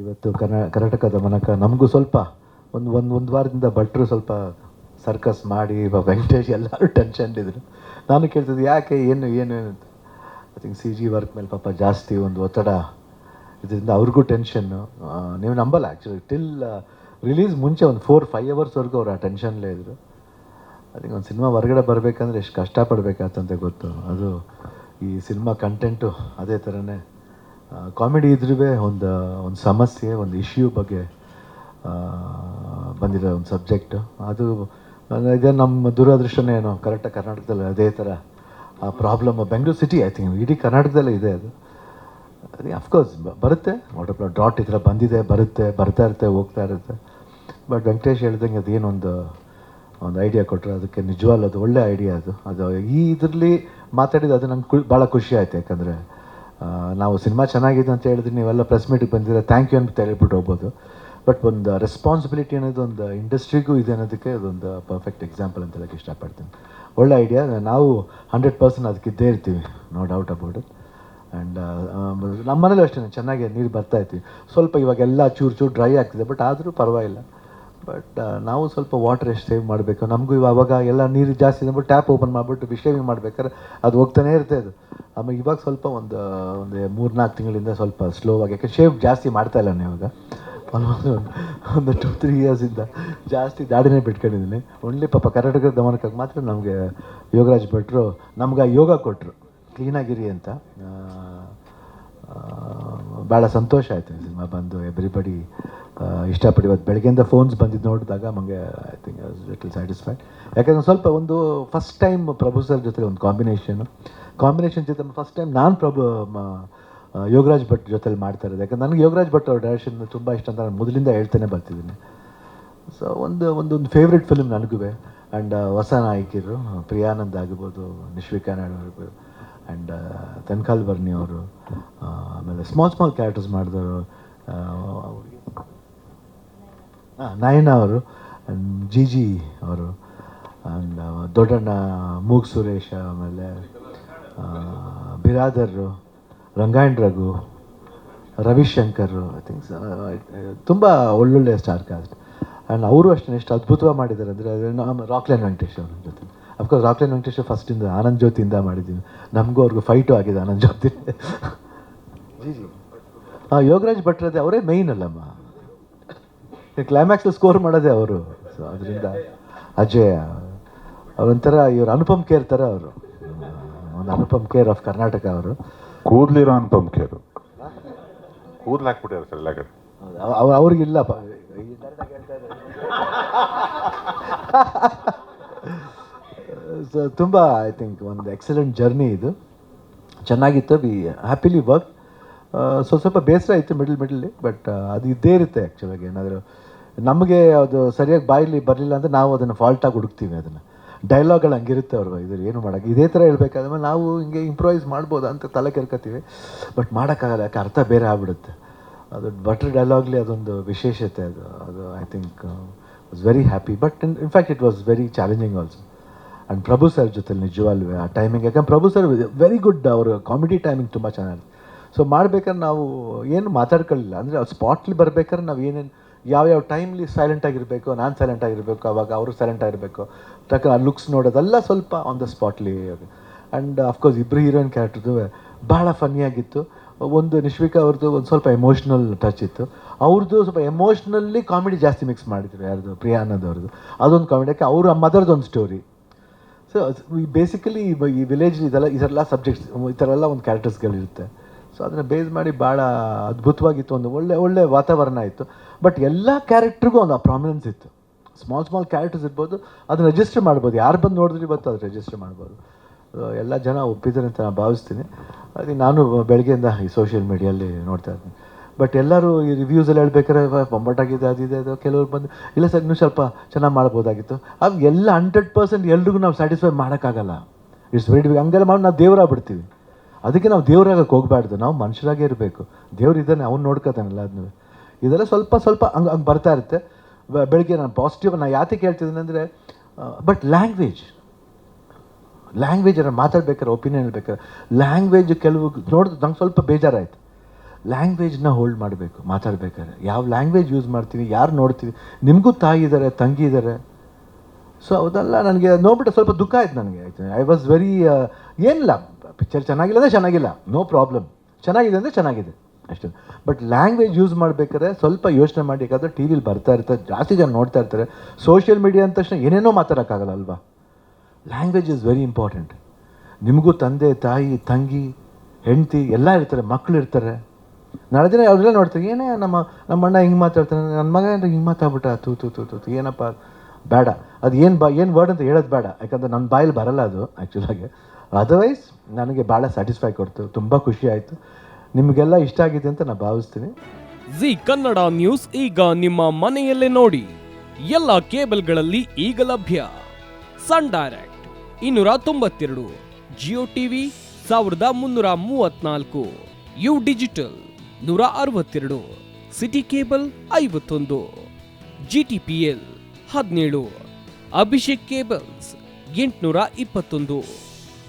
ಇವತ್ತು ಕರ್ನಾ, ಕರ್ನಾಟಕದ ಮನಕ ನಮಗೂ ಸ್ವಲ್ಪ ಒಂದು ಒಂದು ಒಂದು ವಾರದಿಂದ ಭಟ್ರು ಸ್ವಲ್ಪ ಸರ್ಕಸ್ ಮಾಡಿ ವೆಂಕಟೇಶ್ ಎಲ್ಲರೂ ಟೆನ್ಷನ್ ಇದ್ರು. ನಾನು ಕೇಳ್ತಿದ್ದೆ, ಯಾಕೆ, ಏನು ಏನು ಏನು ಅಂತ. I think C G work ಮೇಲೆ ಪಾಪ ಜಾಸ್ತಿ ಒಂದು ಒತ್ತಡ ಇದರಿಂದ ಅವ್ರಿಗೂ ಟೆನ್ಷನ್ನು ನೀವು ನಂಬಲ್ಲ ಆ್ಯಕ್ಚುಲಿ ಟಿಲ್ ರಿಲೀಸ್ ಮುಂಚೆ ಒಂದು ಫೋರ್ ಫೈವ್ ಅವರ್ಸ್ವರೆಗೂ ಅವ್ರು ಆ ಟೆನ್ಷನ್ಲೇ ಇದ್ದರು ಅದಕ್ಕೆ ಒಂದು ಸಿನಿಮಾ ಹೊರಗಡೆ ಬರಬೇಕಂದ್ರೆ ಎಷ್ಟು ಕಷ್ಟಪಡಬೇಕಾತಂತ ಗೊತ್ತು. ಅದು ಈ ಸಿನಿಮಾ ಕಂಟೆಂಟು ಅದೇ ಥರನೇ ಕಾಮಿಡಿ ಇದ್ರೂ ಒಂದು ಒಂದು ಸಮಸ್ಯೆ, ಒಂದು ಇಶ್ಯೂ ಬಗ್ಗೆ ಬಂದಿರೋ ಒಂದು ಸಬ್ಜೆಕ್ಟು ಅದು, ಇದೇ ನಮ್ಮ ದೂರದೃಷ್ಟನೇ ಏನೋ ಕರೆಕ್ಟಾಗಿ ಕರ್ನಾಟಕದಲ್ಲಿ ಅದೇ ಥರ ಆ problem Bengaluru city I think ಇಡೀ ಕರ್ನಾಟಕದಲ್ಲೇ ಇದೆ ಅದು. ಅದೇ ಅಫ್ಕೋರ್ಸ್ ಬರುತ್ತೆ ವಾಟರ್ ಡ್ರಾಟ್ ಈ ಥರ ಬಂದಿದೆ, ಬರುತ್ತೆ, ಬರ್ತಾ ಇರುತ್ತೆ, ಹೋಗ್ತಾ ಇರುತ್ತೆ. ಬಟ್ ವೆಂಕಟೇಶ್ ಹೇಳ್ದಂಗೆ ಅದೇನೊಂದು ಒಂದು ಐಡಿಯಾ ಕೊಟ್ಟರು ಅದಕ್ಕೆ ನಿಜವಾಗ್ಲೂ ಅದು ಒಳ್ಳೆ ಐಡಿಯಾ ಅದು. ಅದು ಈ ಇದರಲ್ಲಿ ಮಾತಾಡಿದ ಅದು ನಂಗೆ ಭಾಳ ಖುಷಿ ಆಯಿತು, ಯಾಕಂದರೆ ನಾವು ಸಿನಿಮಾ ಚೆನ್ನಾಗಿದೆ ಅಂತ ಹೇಳಿದ್ರೆ ನೀವೆಲ್ಲ ಪ್ರೆಸ್ ಮೀಟಿಗೆ ಬಂದಿದ್ದೀರಾ ಥ್ಯಾಂಕ್ ಯು ಅಂತ ಹೇಳ್ಬಿಟ್ಟು ಹೋಗ್ಬೋದು. ಬಟ್ ಒಂದು ರೆಸ್ಪಾನ್ಸಿಬಿಲಿಟಿ ಅನ್ನೋದು ಒಂದು ಇಂಡಸ್ಟ್ರಿಗೂ ಇದೆ ಅನ್ನೋದಕ್ಕೆ ಅದೊಂದು ಪರ್ಫೆಕ್ಟ್ ಎಕ್ಸಾಂಪಲ್ ಅಂತ ಹೇಳಕ್ಕೆ ಇಷ್ಟಪಡ್ತೀನಿ. ಒಳ್ಳೆ ಐಡಿಯಾ ನಾವು ಹಂಡ್ರೆಡ್ ಪರ್ಸೆಂಟ್ ಅದಕ್ಕಿದ್ದೇ ಇರ್ತೀವಿ no doubt about it and ನಮ್ಮ ಮನೇಲೂ ಅಷ್ಟೇ ಚೆನ್ನಾಗಿ ನೀರು ಬರ್ತಾ ಇರ್ತೀವಿ ಸ್ವಲ್ಪ ಇವಾಗೆಲ್ಲ ಚೂರು ಚೂರು ಡ್ರೈ ಆಗ್ತಿದೆ ಬಟ್ ಆದರೂ ಪರವಾಗಿಲ್ಲ. ಬಟ್ ನಾವು ಸ್ವಲ್ಪ ವಾಟರ್ ಎಷ್ಟು ಸೇವ್ ಮಾಡಬೇಕು? ನಮಗೂ ಇವಾಗ ಎಲ್ಲ ನೀರು ಜಾಸ್ತಿ ಇದೆ ಟ್ಯಾಪ್ ಓಪನ್ ಮಾಡಿಬಿಟ್ಟು ಶೇವಿಂಗ್ ಮಾಡ್ಬೇಕಾದ್ರೆ ಅದು ಹೋಗ್ತಾನೇ ಇರುತ್ತೆ ಅದು. ಆಮೇಲೆ ಇವಾಗ ಸ್ವಲ್ಪ ಒಂದು ಒಂದು ಮೂರು ನಾಲ್ಕು ತಿಂಗಳಿಂದ ಸ್ವಲ್ಪ ಸ್ಲೋ ಆಗಿ ಯಾಕೆ ಶೇವ್ ಜಾಸ್ತಿ ಮಾಡ್ತಾ ಇಲ್ಲ ಇವಾಗ. ಆಲ್ಮೋಸ್ಟ್ ಒಂದು ಟು ತ್ರೀ ಇಯರ್ಸಿಂದ ಜಾಸ್ತಿ ದಾಡಿನೇ ಬಿಟ್ಕೊಂಡಿದ್ದೀನಿ. ಒಳ್ಳೆ ಪಾಪ ಕರ್ನಾಟಕದ ಗಮನಕ್ಕಾಗಿ ಮಾತ್ರ ನಮಗೆ ಯೋಗರಾಜ್ ಭಟ್ರು, ನಮ್ಗೆ ಯೋಗ ಕೊಟ್ಟರು ಕ್ಲೀನಾಗಿರಿ ಅಂತ. ಭಾಳ ಸಂತೋಷ ಆಯಿತು ಸಿನಿಮಾ ಬಂದು ಎವ್ರಿಬಡಿ ಇಷ್ಟಪಟ್ಟು ಇವತ್ತು ಬೆಳಗ್ಗೆಯಿಂದ ಫೋನ್ಸ್ ಬಂದಿದ್ದು ನೋಡಿದಾಗ ನಮಗೆ ಐ ಥಿಂಕ್ ಲಿಟಲ್ ಸ್ಯಾಟಿಸ್ಫೈಡ್ ಯಾಕಂದ್ರೆ ಸ್ವಲ್ಪ ಒಂದು ಫಸ್ಟ್ ಟೈಮ್ ಪ್ರಭು ಸರ್ ಜೊತೆ ಒಂದು ಕಾಂಬಿನೇಷನು ಕಾಂಬಿನೇಷನ್ ಜೊತೆ ಫಸ್ಟ್ ಟೈಮ್ ನಾನು ಪ್ರಭು ಯೋಗರಾಜ್ ಭಟ್ ಜೊತೆಲಿ ಮಾಡ್ತಾ ಇರೋದು. ಯಾಕಂದ್ರೆ ನನಗೆ ಯೋಗರಾಜ್ ಭಟ್ ಅವ್ರ ಡೈರೆಕ್ಷನ್ ತುಂಬ ಇಷ್ಟ ಅಂತ ನಾನು ಮೊದಲಿಂದ ಹೇಳ್ತಾನೆ ಬರ್ತಿದ್ದೀನಿ. ಸೊ ಒಂದು ಒಂದೊಂದು ಫೇವ್ರೆಟ್ ಫಿಲ್ಮ್ ನನಗೂ ಆ್ಯಂಡ್ ಹೊಸ ನಾಯಕಿಯರು ಪ್ರಿಯಾನಂದ್ ಆಗಿರ್ಬೋದು, ನಿಶ್ವಿಕಾ ನಾಯ್ಡು ಆಗಿರ್ಬೋದು ಆ್ಯಂಡ್ ತನ್ಕಾಲ್ ಬರ್ನಿ ಅವರು ಆಮೇಲೆ ಸ್ಮಾಲ್ ಸ್ಮಾಲ್ ಕ್ಯಾರೆಕ್ಟರ್ಸ್ ಮಾಡಿದವರು ನಯನ ಅವರು ಜಿ ಜಿ ಅವರು ಆ್ಯಂಡ್ ದೊಡ್ಡಣ್ಣ, ಮೂಗ್ ಸುರೇಶ, ಆಮೇಲೆ ಬಿರಾದರು, ರಂಗಾಯಣ್ ರಘು, ರವಿಶಂಕರ್ ಐ ಥಿಂಕ್ ತುಂಬ ಒಳ್ಳೊಳ್ಳೆ ಸ್ಟಾರ್ ಕಾಸ್ಟ್ ಆ್ಯಂಡ್ ಅವರು ಅಷ್ಟೇ, ಎಷ್ಟು ಅದ್ಭುತವಾಗಿ ಮಾಡಿದ್ದಾರೆ ಅಂದರೆ ನಮ್ಮ ರಾಕ್ಲೈನ್ ವೆಂಕಟೇಶ್ ಅವ್ರ ಜೊತೆ. ಅಫ್ಕೋರ್ಸ್ ರಾಕ್ಲೈನ್ ವೆಂಕಟೇಶ್ ಫಸ್ಟಿಂದ ಆನಂದ್ ಜ್ಯೋತಿಯಿಂದ ಮಾಡಿದ್ದೀನಿ. ನಮಗೂ ಅವ್ರಿಗೂ ಫೈಟು ಆಗಿದೆ ಆನಂದ್ ಜ್ಯೋತಿ ಜಿ ಜಿ ಹಾಂ ಯೋಗರಾಜ್ ಭಟ್ರದೇ ಅವರೇ ಮೇಯ್ನ್ ಅಲ್ಲಮ್ಮ. ಕ್ಲೈಮ್ಯಾಕ್ಸ್ ಸ್ಕೋರ್ ಮಾಡೋದೇ ಅವರು. ಸೊ ಅದರಿಂದ ಅಜಯ್. ಅವರೊಂಥರ ಇವರು ಅನುಪಮ್ ಕೇರ್ ಥರ ಅವರು. ಒಂದು ಅನುಪಮ್ ಕೇರ್ ಆಫ್ ಕರ್ನಾಟಕ ಅವರು. ಕೂದಲಿರೋ ಅನುಪಮ್ ಕೇರು ಕೂದ್ಲು ಹಾಕ್ಬಿಟ್ಟಿದ್ದಾರೆ ಸರ್ ಎಲ್ಲ ಕಡೆ ಅವ್ ಅವ್ರಿಗಿಲ್ಲ ಸೊ ತುಂಬ ಐ ಥಿಂಕ್ ಒಂದು ಎಕ್ಸಲೆಂಟ್ ಜರ್ನಿ ಇದು. ಚೆನ್ನಾಗಿತ್ತು. ವಿ ಹ್ಯಾಪಿಲಿ ವರ್ಕ್ ಸ್ವಲ್ಪ ಸ್ವಲ್ಪ ಬೇಸರ ಇತ್ತು ಮಿಡ್ಲ್ ಮಿಡ್ಲಿ ಬಟ್ ಅದು ಇದ್ದೇ ಇರುತ್ತೆ ಆ್ಯಕ್ಚುಲಾಗಿ ಏನಾದರೂ ನಮಗೆ ಅದು ಸರಿಯಾಗಿ ಬಾಯಲ್ಲಿ ಬರಲಿಲ್ಲ ಅಂದರೆ ನಾವು ಅದನ್ನು ಫಾಲ್ಟಾಗಿ ಹುಡುಕ್ತೀವಿ ಅದನ್ನು. ಡೈಲಾಗ್ಗಳು ಹಂಗಿರುತ್ತೆ ಅವ್ರು ಇದು ಏನು ಮಾಡೋಕ್ಕೆ. ಇದೇ ಥರ ಹೇಳ್ಬೇಕಾದ್ರೆ ನಾವು ಹಿಂಗೆ ಇಂಪ್ರೂವೈಸ್ ಮಾಡ್ಬೋದು ಅಂತ ತಲೆ ಕೆರ್ಕೋತೀವಿ ಬಟ್ ಮಾಡೋಕ್ಕಾಗಲ್ಲ, ಯಾಕೆ ಅರ್ಥ ಬೇರೆ ಆಗ್ಬಿಡುತ್ತೆ. ಅದು ಬಟ್ರ್ ಡೈಲಾಗ್ಲಿ ಅದೊಂದು ವಿಶೇಷತೆ ಅದು. ಅದು I think was very happy but in in fact it was very challenging also and Prabhu sir ಜೊತೆಲಿ ನಿಜವಾಗ್ಲೂ, ಆ ಟೈಮಿಂಗ್ ಯಾಕಂದ್ರೆ ಪ್ರಭು ಸರ್ ವೆರಿ ಗುಡ್ ಅವರು ಕಾಮಿಡಿ ಟೈಮಿಂಗ್ ತುಂಬ ಚೆನ್ನಾಗಿದೆ ಸೊ ಮಾಡ್ಬೇಕಾದ್ರೆ ನಾವು ಏನು ಮಾತಾಡ್ಕೊಳ್ಳಿಲ್ಲ. ಅಂದರೆ ಸ್ಪಾಟ್ಲಿ ಬರ್ಬೇಕಾದ್ರೆ ನಾವು ಏನೇನು, ಯಾವ್ಯಾವ ಟೈಮ್ಲಿ ಸೈಲೆಂಟ್ ಆಗಿರಬೇಕು, ನಾನು ಸೈಲೆಂಟ್ ಆಗಿರಬೇಕು, ಅವಾಗ ಅವರು ಸೈಲೆಂಟ್ ಆಗಿರಬೇಕು. ತಕ್ಕ ಆ ಲುಕ್ಸ್ ನೋಡೋದೆಲ್ಲ ಸ್ವಲ್ಪ ಆನ್ ದ ಸ್ಪಾಟ್ಲಿ ಆ್ಯಂಡ್ ಅಫ್ಕೋರ್ಸ್ ಇಬ್ಬರು ಹೀರೋಯಿನ್ ಕ್ಯಾರೆಕ್ಟರ್ದು ಭಾಳ ಫನ್ನಿಯಾಗಿತ್ತು ಒಂದು ನಿಶ್ವಿಕಾ ಅವ್ರದ್ದು ಒಂದು ಸ್ವಲ್ಪ ಎಮೋಷ್ನಲ್ ಟಚ್ ಇತ್ತು. ಅವ್ರದ್ದು ಸ್ವಲ್ಪ ಎಮೋಷ್ನಲ್ಲಿ ಕಾಮಿಡಿ ಜಾಸ್ತಿ ಮಿಕ್ಸ್ ಮಾಡಿದ್ರು ಯಾರ್ದು ಪ್ರಿಯಾ ಅನ್ನೋದವ್ರದ್ದು ಅದೊಂದು ಕಾಮಿಡಿ ಯಾಕೆ ಅವ್ರ ಮದರ್ದು ಒಂದು ಸ್ಟೋರಿ ಸೊ ಬೇಸಿಕಲಿ ಈ ವಿಲೇಜ್ ಇದೆಲ್ಲ ಇದೆಲ್ಲ ಸಬ್ಜೆಕ್ಟ್ಸ್ ಈ ಥರ ಎಲ್ಲ ಒಂದು ಕ್ಯಾರೆಕ್ಟರ್ಸ್ಗಳಿರುತ್ತೆ ಸೊ ಅದನ್ನು ಬೇಸ್ ಮಾಡಿ ಭಾಳ ಅದ್ಭುತವಾಗಿತ್ತು ಒಂದು ಒಳ್ಳೆ ಒಳ್ಳೆ ವಾತಾವರಣ ಇತ್ತು. ಬಟ್ ಎಲ್ಲ ಕ್ಯಾರೆಕ್ಟ್ರಿಗೂ ಒಂದು ಪ್ರಾಮಿನೆನ್ಸ್ ಇತ್ತು. ಸ್ಮಾಲ್ ಸ್ಮಾಲ್ ಕ್ಯಾರೆಕ್ಟರ್ಸ್ ಇರ್ಬೋದು, ಅದನ್ನ ರಿಜಿಸ್ಟರ್ ಮಾಡ್ಬೋದು. ಯಾರು ಬಂದು ನೋಡಿದ್ರೆ ಇವತ್ತು ಅದು ರಿಜಿಸ್ಟರ್ ಮಾಡ್ಬೋದು. ಎಲ್ಲ ಜನ ಒಪ್ಪಿದ್ದಾರೆ ಅಂತ ನಾನು ಭಾವಿಸ್ತೀನಿ. ಅದಕ್ಕೆ ನಾನು ಬೆಳಗ್ಗೆಯಿಂದ ಈ ಸೋಷಿಯಲ್ ಮೀಡಿಯಲ್ಲಿ ನೋಡ್ತಾ ಇದ್ದೀನಿ. ಬಟ್ ಎಲ್ಲರೂ ಈ ರಿವ್ಯೂಸಲ್ಲಿ ಹೇಳ್ಬೇಕಾದ್ರೆ ಬೊಂಬಾಟಾಗಿದೆ ಅದಿದೆ ಅದು ಕೆಲವ್ರು ಬಂದು ಇಲ್ಲ ಸರ್, ಇನ್ನೂ ಸ್ವಲ್ಪ ಚೆನ್ನಾಗಿ ಮಾಡ್ಬೋದಾಗಿತ್ತು. ಅದು ಎಲ್ಲ ಹಂಡ್ರೆಡ್ ಪರ್ಸೆಂಟ್ ಎಲ್ರಿಗೂ ನಾವು ಸ್ಯಾಟಿಸ್ಫೈ ಮಾಡೋಕ್ಕಾಗಲ್ಲ. ಇಟ್ಸ್ ವೆರಿ ಹಂಗೆಲ್ಲ ಮಾಡಿ, ನಾವು ದೇವರಾಗ್ಬಿಡ್ತೀವಿ ಅದಕ್ಕೆ ನಾವು ದೇವರಾಗಕ್ಕೆ ಹೋಗಬಾರ್ದು. ನಾವು ಮನುಷ್ಯರಾಗೇ ಇರಬೇಕು. ದೇವ್ರು ಇದ್ದಾನೆ, ಅವ್ನು ನೋಡ್ಕೋತಾನಲ್ಲ ಅದನ್ನ ಇದೆಲ್ಲ ಸ್ವಲ್ಪ ಸ್ವಲ್ಪ ಹಂಗೆ ಹಂಗೆ ಬರ್ತಾ ಇರುತ್ತೆ. ಬೆಳಗ್ಗೆ ನಾನು ಪಾಸಿಟಿವ್ ನಾನು ಯಾತಕ್ಕೆ ಹೇಳ್ತಿದ್ದೀನಿ ಅಂದರೆ ಬಟ್ ಲ್ಯಾಂಗ್ವೇಜ್ ಲ್ಯಾಂಗ್ವೇಜ್ ಮಾತಾಡ್ಬೇಕಾದ್ರೆ ಒಪಿನಿಯನ್ ಹೇಳ್ಬೇಕಾದ್ರೆ ಲ್ಯಾಂಗ್ವೇಜ್ ಕೆಲವು ನೋಡಿದ್ರೆ ನಂಗೆ ಸ್ವಲ್ಪ ಬೇಜಾರಾಯಿತು. ಲ್ಯಾಂಗ್ವೇಜ್ನ ಹೋಲ್ಡ್ ಮಾಡಬೇಕು, ಮಾತಾಡ್ಬೇಕಾದ್ರೆ. ಯಾವ ಲ್ಯಾಂಗ್ವೇಜ್ ಯೂಸ್ ಮಾಡ್ತೀವಿ, ಯಾರು ನೋಡ್ತೀವಿ, ನಿಮಗೂ ತಾಯಿ ಇದ್ದಾರೆ ತಂಗಿ ಇದ್ದಾರೆ ಸೊ ಅದೆಲ್ಲ ನನಗೆ ನೋಡ್ಬಿಟ್ಟು ಸ್ವಲ್ಪ ದುಃಖ ಆಯ್ತು ನನಗೆ. ಆಯಿತು ಐ ವಾಸ್ ವೆರಿ ಏನಿಲ್ಲ. ಪಿಕ್ಚರ್ ಚೆನ್ನಾಗಿಲ್ಲ ಅಂದರೆ ಚೆನ್ನಾಗಿಲ್ಲ. ನೋ ಪ್ರಾಬ್ಲಮ್ ಚೆನ್ನಾಗಿದೆ ಅಂದರೆ ಚೆನ್ನಾಗಿದೆ. ಅಷ್ಟೇ. ಬಟ್ ಲ್ಯಾಂಗ್ವೇಜ್ ಯೂಸ್ ಮಾಡಬೇಕಾದ್ರೆ ಸ್ವಲ್ಪ ಯೋಚನೆ ಮಾಡಿ ಯಾಕಂದರೆ ಟಿ ವಿಲಿ ಬರ್ತಾ ಇರ್ತಾರೆ ಜಾಸ್ತಿ ಜನ ನೋಡ್ತಾ ಇರ್ತಾರೆ. ಸೋಷಿಯಲ್ ಮೀಡಿಯಾ ಅಂದ ತಕ್ಷಣ ಏನೇನೋ ಮಾತಾಡೋಕ್ಕಾಗಲ್ಲ ಅಲ್ವಾ? ಲ್ಯಾಂಗ್ವೇಜ್ ಇಸ್ ವೆರಿ ಇಂಪಾರ್ಟೆಂಟ್ ನಿಮಗೂ ತಂದೆ ತಾಯಿ ತಂಗಿ ಹೆಂಡತಿ ಎಲ್ಲ ಇರ್ತಾರೆ ಮಕ್ಕಳು ಇರ್ತಾರೆ. ನಾಳೆ ದಿನ ಅವ್ರೆಲ್ಲ ನೋಡ್ತಾರೆ ಏನೇ ನಮ್ಮ ನಮ್ಮ ಅಣ್ಣ ಹಿಂಗೆ ಮಾತಾಡ್ತಾನೆ ನನ್ನ ಮಗ ಏನಾರ ಹಿಂಗೆ ಮಾತಾಡ್ಬಿಟ್ಟ ತೂ ತೂ ತೂ ತೂ, ಏನಪ್ಪ? ಬೇಡ. ಅದು ಏನು ಬಾ ಏನು ವರ್ಡ್ ಅಂತ ಹೇಳೋದು ಬೇಡ. ಯಾಕಂದ್ರೆ ನನ್ನ ಬಾಯಲ್ಲಿ ಬರಲ್ಲ ಅದು ಆ್ಯಕ್ಚುಲಾಗಿ ಅದರ್ವೈಸ್ ನನಗೆ ಭಾಳ ಸ್ಯಾಟಿಸ್ಫೈ ಕೊಡ್ತು, ತುಂಬ ಖುಷಿ ಆಯಿತು. ನಿಮಗೆಲ್ಲ ಇಷ್ಟ ಆಗಿದೆ ಅಂತ ನಾನು ಭಾವಿಸ್ತೀನಿ. ಜಿ ಕನ್ನಡ ನ್ಯೂಸ್ ಈಗ ನಿಮ್ಮ ಮನೆಯಲ್ಲೇ ನೋಡಿ. ಎಲ್ಲ ಕೇಬಲ್ಗಳಲ್ಲಿ ಈಗ ಲಭ್ಯ. ಸನ್ ಡೈರೆಕ್ಟ್ ಇನ್ನೂರ ತೊಂಬತ್ತೆರಡು, ಜಿಯೋ ಟಿವಿ ಸಾವಿರದ ಮುನ್ನೂರ ಮೂವತ್ನಾಲ್ಕು, ಯು ಡಿಜಿಟಲ್ ನೂರ ಅರವತ್ತೆರಡು, ಸಿಟಿ ಕೇಬಲ್ ಐವತ್ತೊಂದು ಜಿ ಟಿ ಪಿ ಎಲ್ ಹದಿನೇಳು, ಅಭಿಷೇಕ್ ಕೇಬಲ್ಸ್ ಎಂಟುನೂರ ಇಪ್ಪತ್ತೊಂದು.